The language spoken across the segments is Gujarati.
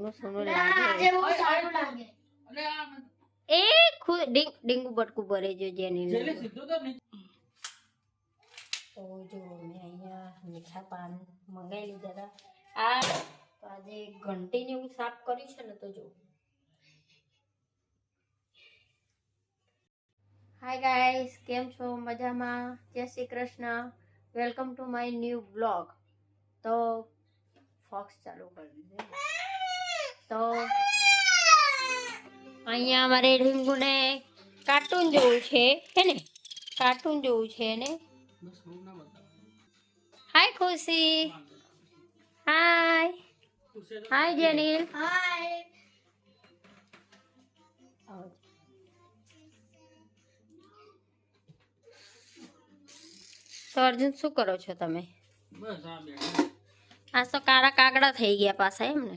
સોનું સોનું ના, આજે લાગે બહુ સારું લાગે અરે આ મને- એ ખુ- ડીંગ ડીંગુ બટકું ભરે જો જેની જેલી સીધું તો નહીં તો જો મેં અહીંયા મીઠા પાન મંગાવી લીધા હતા આ તો આજે ઘંટીને એવું સાફ કર્યું છે ને તો જો હાય ગાઈસ કેમ છો મજામાં જય Shri Krishna welcome to my new blog તો ફોક્સ ચાલુ કરી દીધું તો અહીંયા અમારે ઢીંગુને કાર્ટૂન જોવું છે હે ને? કાર્ટૂન જોવું છે ને. હાય ખુશી. હાય. હાય જેનિલ. હાય તો અર્જુન શું કરો છો તમે? બસ આ તો કાળા કાગડા થઈ ગયા પાછા એમ ને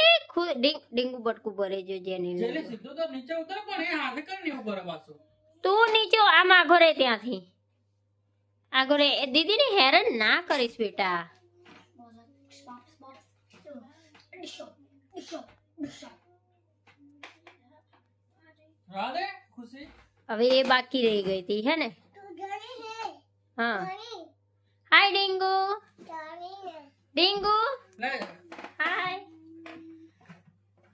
ખુ- ડીંગ ડીંગુ બટકું ભરે જો જેની જેલી સીધું તો નીચે ઉતર પણ એ હાથે કરીને એવું કરે પાછું. તું નીચે આમ આગો રે ત્યાંથી. આગો રે એ દીદીને હેરાન ના કરીશ બેટા. સ્પોટ સ્પોટ ડિશો ડિશો ડિશો રાધે ખુશી? હવે એ બાકી રહી ગઈ હતી હે ને? હા. હાય ડીંગુ. ડીંગુ. લે હાય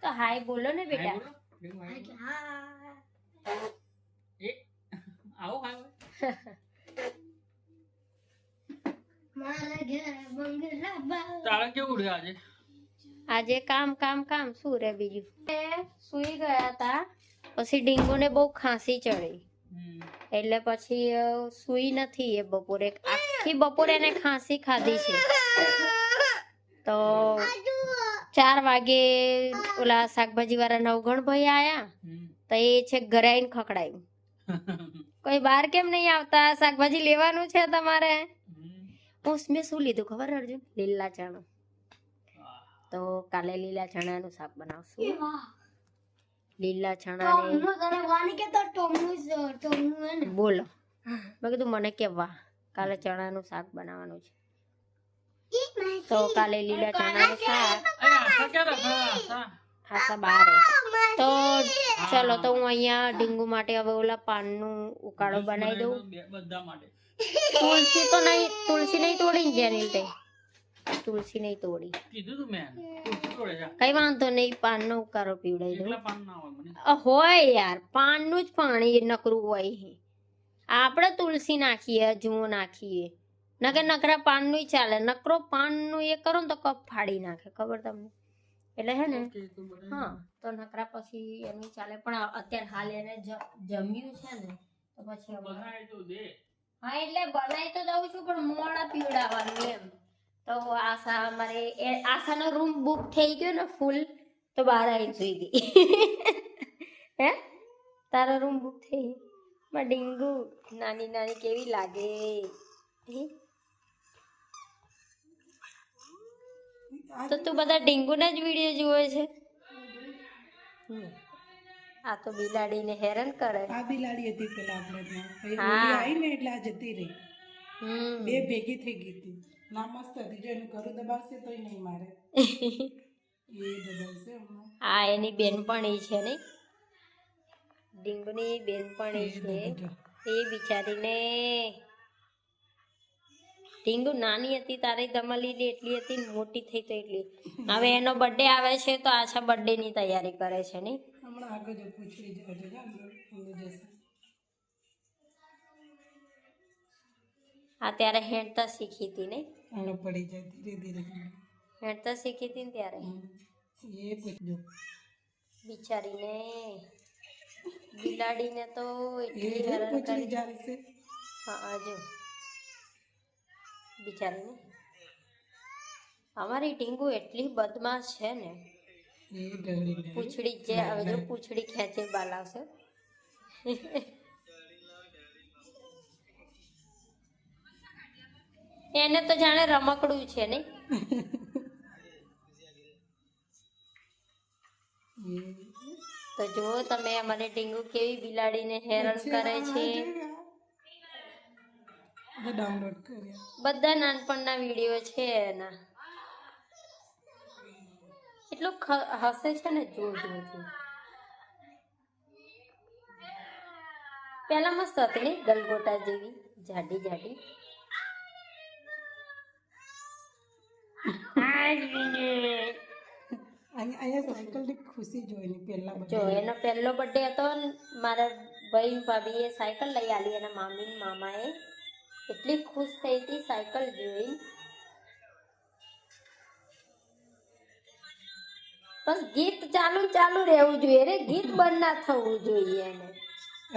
તો હાય બોલો ને બેટા. બોલો. દેવું હાય. હા એ આવો હાય મારા ઘર બંગલા બા તારે કેવું રહ્યું આજે? આજે કામ કામ કામ. શું રે બીજું? એ સુઈ ગયા હતા પછી ડીંગુને બહુ ખાંસી ચડી. એટલે પછી સુઈ નથી એ બપોરે. આખી બપોરે એને ખાંસી ખાધી છે. તો ચાર વાગે ઓલા શાકભાજી વાળા નવઘણ ભાઈ આયા તો એ છે ઘરે આવીને ખકડાયું કોઈ બહાર કેમ નહીં આવતા? શાકભાજી લેવાનું છે તમારે? હું મેં શું લીધું ખબર અર્જુન? લીલા ચણા. તો કાલે લીલા ચણાનું શાક બનાવશું. લીલા ચણાને ટોમનું તને વાની કે તો ટોમનું જ ટોમનું હે ને? બોલો. મેં કીધું મને કે વાહ કાલે ચણાનું શાક બનાવવાનું છે. તો કાલે લીલા ચણાનું શાક ખાસા બારે. તો ચલો તો હું અહીંયા ડીંગુ માટે હવે ઓલા પાનનું ઉકાળો બનાવી દઉં. બધા માટે. તુલસી તો નહીં તુલસી નહીં તોડી ને જેની તે. તુલસી નહીં તોડી. કીધું તું મેં તું તોડે જા કઈ વાંધો નહીં પાનનો ઉકાળો પીવડાવી દઉં. પાન ના હોય હોય યાર પાનનું જ પાણી નકરું હોય. આપણે તુલસી નાખીએ જુઓ નાખીએ. નકર નકરા પાનનું ચાલે. નકરો પાનનું એ કરો ને તો કપ ફાડી નાખે. ખબર તમને? એટલે હે ને. હા તો નકરા પછી એનું ચાલે. પણ અત્યારે હાલ એને જમ્યું છે ને તો પછી હા એટલે બનાવી તો દઉં છું પણ મોડા પીવડાવવાનું એમ. તો આશા અમારે આશાનો રૂમ બુક થઈ ગયો ને ફૂલ તો બહાર આવી જોઈ ગઈ હે? તારો રૂમ બુક થઈ ગયો? માં ડીંગુ નાની નાની કેવી લાગે? હે? તો તું બધા ડીંગુના જ વીડિયો જુએ છે. આ તો બિલાડીને હેરાન કરે. આ બિલાડી હતી પેલા આપણે આવી ને એટલે આ જતી રહી. બે ભેગી થઈ ગઈ હતી. ના મસ્ત હતી. જો એનું ઘરું દબાવશે તોય નહીં મારે. એ દબાવશે આ એની બેનપણી છે નહીં ડીંગની બેનપણી છે. એ બિચારીને ડીંગુ નાની હતી તારે ધમાલી એટલી હતી મોટી થઈ તો એટલી. હવે એનો બર્થડે આવે છે તો આછા બર્થડે ની તૈયારી કરે છે નહીં? હમણાં આગળ જો પૂછી જશે. આ ત્યારે હેંડતા શીખી હતી ને હમણાં પડી જાય ધીરે ધીરે. હેંડતા શીખી હતી ને ત્યારે. એ પૂછજો બિચારીને બિલાડીને તો એટલી હેરાન કરી. હા જો. બિચારીને. અમારી ટીંગુ એટલી બદમાશ છે ને. પૂંછડી જે હવે જો પૂછડી ખેંચે બાલ આવશે. એને તો જાણે રમકડું છે નહીં. તો જુઓ તમે અમારી ટીંગુ કેવી બિલાડીને હેરાન કરે છે. ડાઉનલોડ કર્યા. બધા નાનપણના વીડિયો છે એના. એટલું હસે છે ને જોર જોરથી પેલા મસ્ત હતી ને ગલગોટા જેવી જાડી જાડી. અહીંયા સાયકલની ખુશી જોઈને પહેલા જો એનો પહેલો બર્થડે હતો ને મારા ભાઈ ભાભી ભાભીએ સાયકલ લઈ આલી એના મામી મામા મામાએ. એટલી ખુશ થઈ હતી સાયકલ જોઈ બસ ગીત ચાલુ ચાલુ રહેવું જોઈએ રે ગીત બંધ ના થવું જોઈએ એને.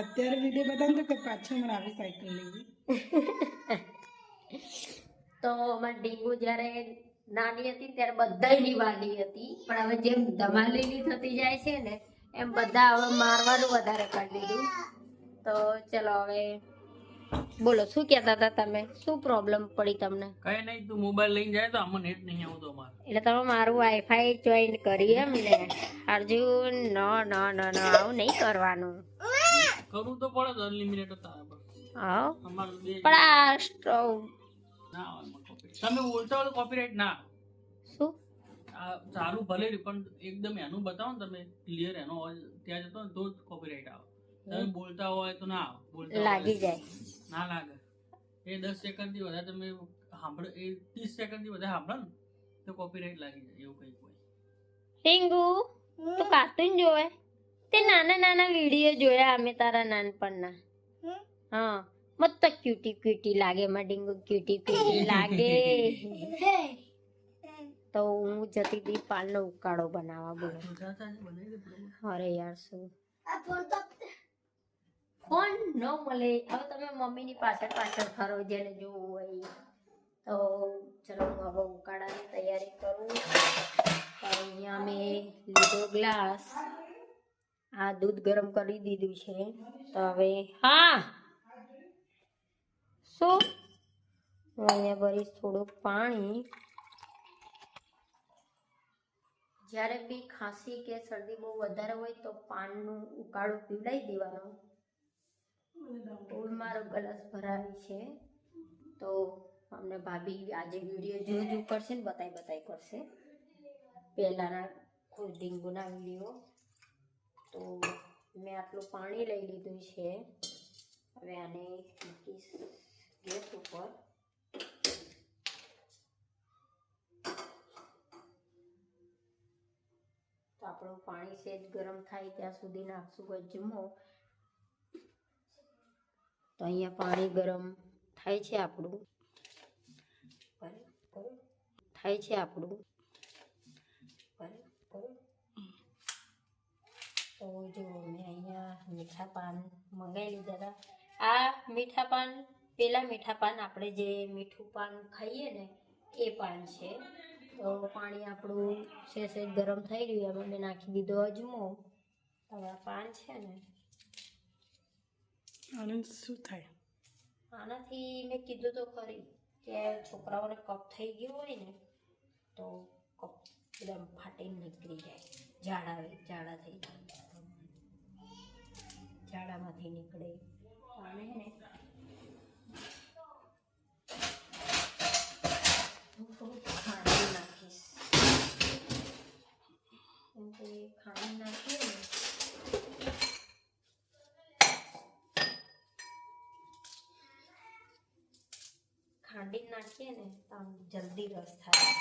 અત્યારે વીડિયો બતાવે તો કે પાછી મને આવી સાયકલ લેવી તો અમારી ડીંગુ જ્યારે નાની હતી ત્યારે બધાયની વાલી હતી પણ હવે જેમ ધમાલેલી થતી જાય છે ને એમ બધા હવે મારવાનું વધારે કરી દીધું. તો ચલો હવે બોલો શું કહેતા હતા તમે? શું પ્રોબ્લેમ પડી તમને? કઈ નહીં તું મોબાઈલ લઈને જાય તો આમાં નેટ નહીં આવતો અમારે એટલે તમે મારું વાઈફાઈ જોઈન કરી એમ ને. અર્જુન ન ન ન ન આવું નહીં કરવાનું. કરવું તો પડે તો અનલિમિટેડ પર હા? પણ આ સ્ટવ. તમે બોલતા હોય કોપીરાઈટ ના શું? સારું ભલે પણ એકદમ એનું બતાવો ને તમે ક્લિયર એનો અવાજ ત્યાં જતો ને તો જ કોપીરાઇટ આવે. તમે બોલતા હોય તો ના આવે બોલતા હોય. લાગી તો. જાય. ના લાગે. એ દસ સેકન્ડથી વધારે તમે સાંભળો એ ત્રીસ સેકન્ડથી વધારે સાંભળો ને તો કોપીરાઇટ લાગી જાય એવું કંઈક હોય. ટીંગુ તું કાર્ટૂન જોવે? તે નાના નાના વીડિયો જોયા અમે તારા નાનપણના. હા મસ્ત ક્યુટી ક્યુટી લાગે માં ડીંગુ ક્યુટી ક્યુટી લાગે. હે તો હું જતી હતી પાલનો ઉકાળો બનાવવા બોલો. બનાવી દે પેલું. અરે યાર શું? આ ફોન ન મળે. હવે તમે મમ્મીની પાછળ પાછળ ફરો જેને જોવું હોય તો ચલો હું હવે ઉકાળાની તૈયારી કરું. અહીંયા મેં લીધો ગ્લાસ. આ દૂધ ગરમ કરી દીધું છે. તો હવે હા. શું? અહીંયા ભરીશ થોડુંક પાણી. જ્યારે બી ખાંસી કે શરદી બહુ વધારે હોય તો પાનનું ઉકાળું પીવડાવી દેવાનું. ફૂલ મારો ગ્લાસ ભરાવી છે. તો અમને ભાભી આજે વીડિયો જોઈ જોઈ કરશે ને બતાવી બતાવી કરશે. પહેલાંના કોઈ ડીંગુના વીડિયો તો મેં આટલું પાણી લઈ લીધું છે. હવે આને મૂકીશ ગેસ ઉપર. તો આપણું પાણી સેજ ગરમ થાય ત્યાં સુધી નાખશું. અજમો તો અહીંયા પાણી ગરમ થાય છે આપણું. થાય છે આપણું. તો જો મેં અહીંયા મીઠા પાન મંગાવી લીધા હતા આ મીઠા પાન, પેલા મીઠા પાન આપણે જે મીઠું પાન ખાઈએ ને, એ પાન છે તો પાણી આપણું છે ગરમ થઈ રહ્યું એમાં મેં નાખી દીધો અજમો હવે પાન છે ને અને શું થાય? આનાથી મેં કીધું તો ખરી કે છોકરાઓને કફ થઈ ગયો હોય ને, તો કફ એકદમ ફાટીને નીકળી જાય. ઝાડા ઝાડા થઈ જાય. ઝાડામાંથી નીકળે. અને ને ખાંડ નાખીશ. કે ખાંડ નાખીએ નાખીએ ને તો આમ જલ્દી રસ થાય.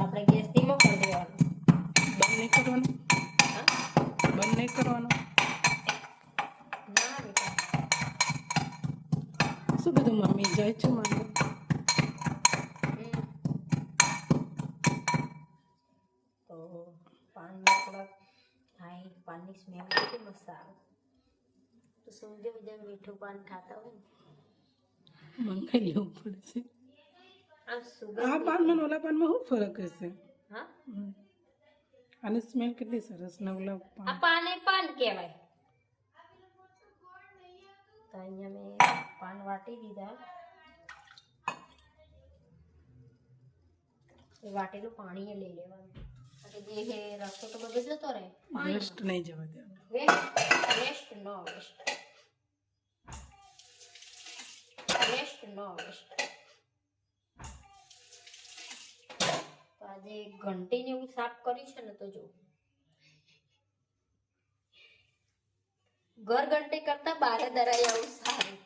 આપણે ગેસ ધીમો કરી દેવાનો. બંધ નહીં કરવાનું? બંધ નહીં કરવાનો? શું બધું મમ્મી? જાય છે મારે કેટલી તો સમજો જેમ મીઠું પાન ખાતા હોય ને. મંગાઈ લેવું પડશે. આ પાનમાં ઓલા પાનમાં શું ફરક હશે? હા? અને આની સ્મેલ કેટલી સરસ નવલા ઓલા આ પાન પાને પાન કહેવાય. તો અહીંયા મેં પાન વાટી દીધા. એ વાટેલું પાણી લઈ લેવાનું. જે હે રસ્તો તો બધો જતો રહે. વેસ્ટ નહીં જવા દે waste waste no waste waste no waste તો આજે ઘંટીને એવું સાફ કરી છે ને તો જો. ઘર ઘંટી કરતા બારે દરાય આવું સારું.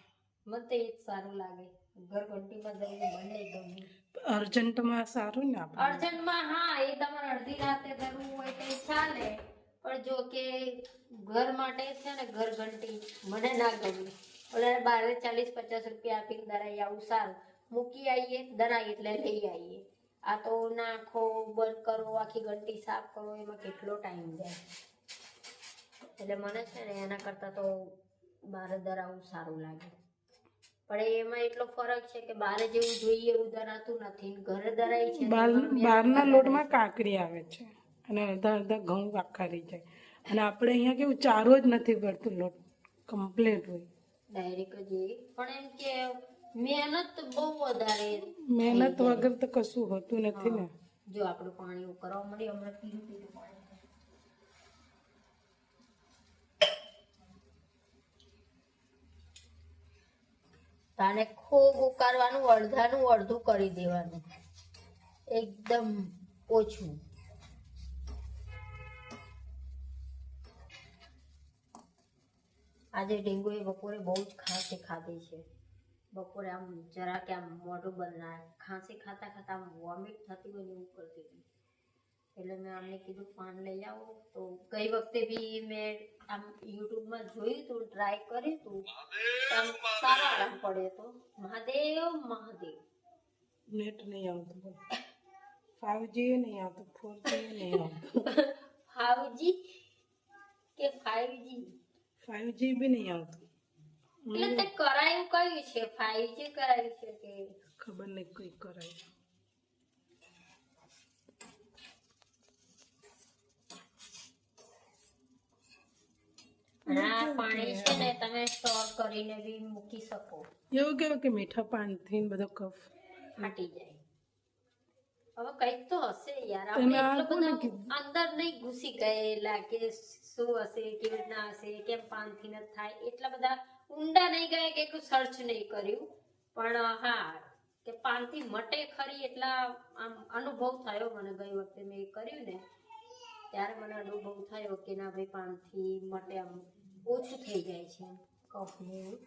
મને તો એ જ સારું લાગે. ઘર ઘંટીમાં દરવું મને ગમે અર્જન્ટમાં સારું ને આપણે? અર્જન્ટમાં હા, એ તમારે અડધી રાતે કરવું હોય તો ચાલે. પણ જો કે ઘર માટે છે ને, ઘર ઘંટી મને ના ગમે. ઓલા બારે ચાલીસ પચાસ રૂપિયા આપીને દરાઈ આવું સારું. મૂકી આવીએ, દરાઈ એટલે લઈ આવીએ. આ તો નાખો, બંધ કરો, આખી ઘંટી સાફ કરો, એમાં કેટલો ટાઈમ જાય. એટલે મને છે ને, એના કરતાં તો બારે દરાવું સારું લાગે. પણ એમાં એટલો ફરક છે કે બારે જેવું જોઈએ એવું ધરાતું નથી ઘરે દરાય છે બહારના લોટમાં કાકડી આવે છે અને અડધા અડધા ઘઉં રહી જાય. અને આપણે અહીંયા કેવું ચારો જ નથી પડતું લોટ કમ્પ્લીટ હોય. ડાયરેક્ટ જ પણ એમ કે મહેનત બહુ વધારે મહેનત વગર તો કશું હોતું નથી ને. જો આપણું પાણી ઉકળવા મળી હમણાં પીરું પીરું પાણી. તાને ખૂબ ઉકાળવાનું અડધાનું અડધું કરી દેવાનું. એકદમ ઓછું. આજે ડેન્ગુએ બપોરે બહુ જ ખાંસી ખાધી છે. બપોરે આમ જરા કે આમ મોઢું બનાય ખાંસી ખાતા ખાતા આમ વોમિટ થતી હોય એવું કરતી હતી. એટલે મેં અમને કીધું પાન લઈ આવો. તો ગઈ વખતે બી મેં આમ યુટ્યુબમાં જોયું હતું ટ્રાય કર્યું હતું આમ સારો આરામ પડ્યો હતો મહાદેવ મહાદેવ. નેટ નહીં આવતું ફાઈવ જી નહીં આવતું ફોર જી નહીં આવતું. ફાઈવજી કે ફાઈવજી? ફાઈવ જી બી નહીં આવતું. એટલે તે કરાયું કયું છે? ફાઈવજી કરાયું છે કે? ખબર નહીં કઈ કરાય અને આ પાણી છે ને તમે સ્ટોર કરીને બી મૂકી શકો. એવું કેવું કે મીઠા પાણીથી બધો કફ? ફાટી જાય. હવે કંઈક તો હશે યાર. આપણે આ એટલો કોને બધો કીધું? અંદર નહીં ઘૂસી ગયેલા કે શું હશે કેવી રીતના હશે કેમ પાનથી ન થાય. એટલા બધા ઊંડા નહીં ગયા કે કોઈ સર્ચ નહીં કર્યું. પણ હા કે પાનથી મટે ખરી એટલા આમ અનુભવ થયો મને ગઈ વખતે મેં કર્યું ને. ત્યારે મને અનુભવ થયો કે ના ભાઈ પાનથી મટે આમ ઓછું થઈ જાય છે. કફનું એવું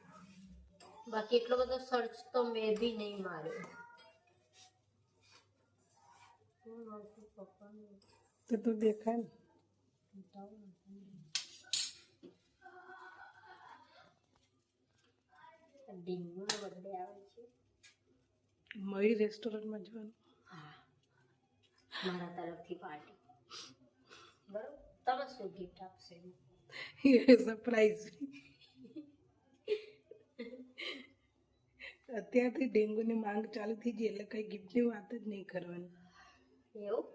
બાકી એટલો બધો સર્ચ તો મેં બી નહીં માર્યો. તો તું દેખાય ને. બતાવું ને. આ આવે છે. મયુર રેસ્ટોરન્ટમાં જવાનું. હા. મારા તરફથી પાર્ટી. બરોબર. તમે શું ગિફ્ટ આપશો? સરપ્રાઈઝ અત્યારથી ડેન્ગ્યુની માંગ ચાલુ થઈ ગઈ એટલે કઈ ગિફ્ટની વાત જ નહીં કરવાની. એવું?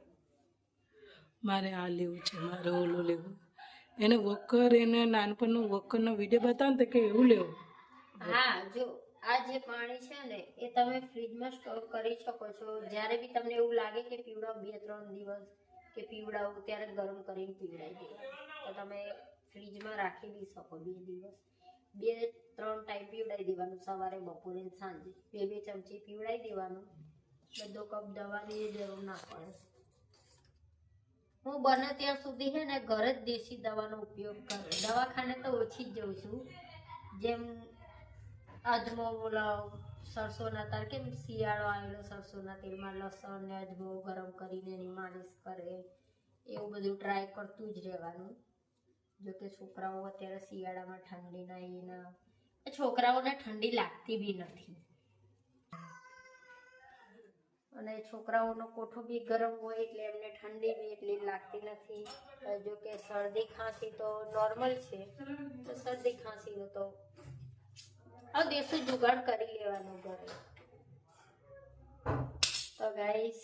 મારે આ લેવું છે મારે ઓલું લેવું. એને વોકર એને નાનપણનું વોકરનો વીડિયો બતાવો ને તો કે એવું લેવું. હા જો આ જે પાણી છે ને એ તમે ફ્રીજમાં સ્ટોર કરી શકો છો. જ્યારે બી તમને એવું લાગે કે પીવડાવ બે ત્રણ દિવસ કે પીવડાવું ત્યારે ગરમ કરીને પીવડાવી દે. તો તમે ફ્રીજમાં રાખી દી શકો બે દિવસ. બે, ત્રણ ટાઈમ પીવડાવી દેવાનું, સવારે, બપોરે, સાંજે. બે બે ચમચી પીવડાવી દેવાનું. બધો કપ દવાની જરૂર ના પડે. હું બને ત્યાં સુધી છે ને ઘરે જ દેશી દવાનો ઉપયોગ કરું, દવાખાને તો ઓછી જ જઉં છું. જેમ અજમો ઓલો સરસોના તાર કેમ શિયાળો આવેલો સરસોના તેલમાં લસણ ને અજમો ગરમ કરીને એની માલિશ કરે. એવું બધું ટ્રાય કરતું જ રહેવાનું. જો કે છોકરાઓ અત્યારે શિયાળામાં ઠંડીના એના છોકરાઓને ઠંડી લાગતી બી નથી. અને છોકરાઓનો કોઠો બી ગરમ હોય એટલે એમને ઠંડી બી એટલી લાગતી નથી. જો કે શરદી ખાંસી તો નોર્મલ છે. તો શરદી ખાંસીનો તો આ દેશો જુગાડ કરી લેવાનું ઘરે. તો ગાઈસ,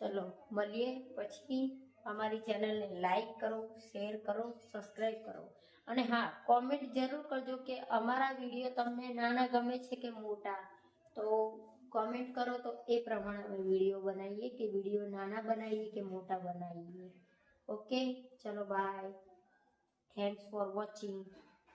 ચલો, મળીએ પછી. અમારી ચેનલને લાઈક કરો, શેર કરો સબસ્ક્રાઈબ કરો. અને હા, કોમેન્ટ જરૂર કરજો કે અમારા વીડિયો તમને નાના ગમે છે કે મોટા. તો કોમેન્ટ કરો તો એ પ્રમાણે અમે વીડિયો બનાવીએ કે વીડિયો નાના બનાવીએ કે મોટા બનાવીએ. ઓકે, ચલો બાય. Thanks for watching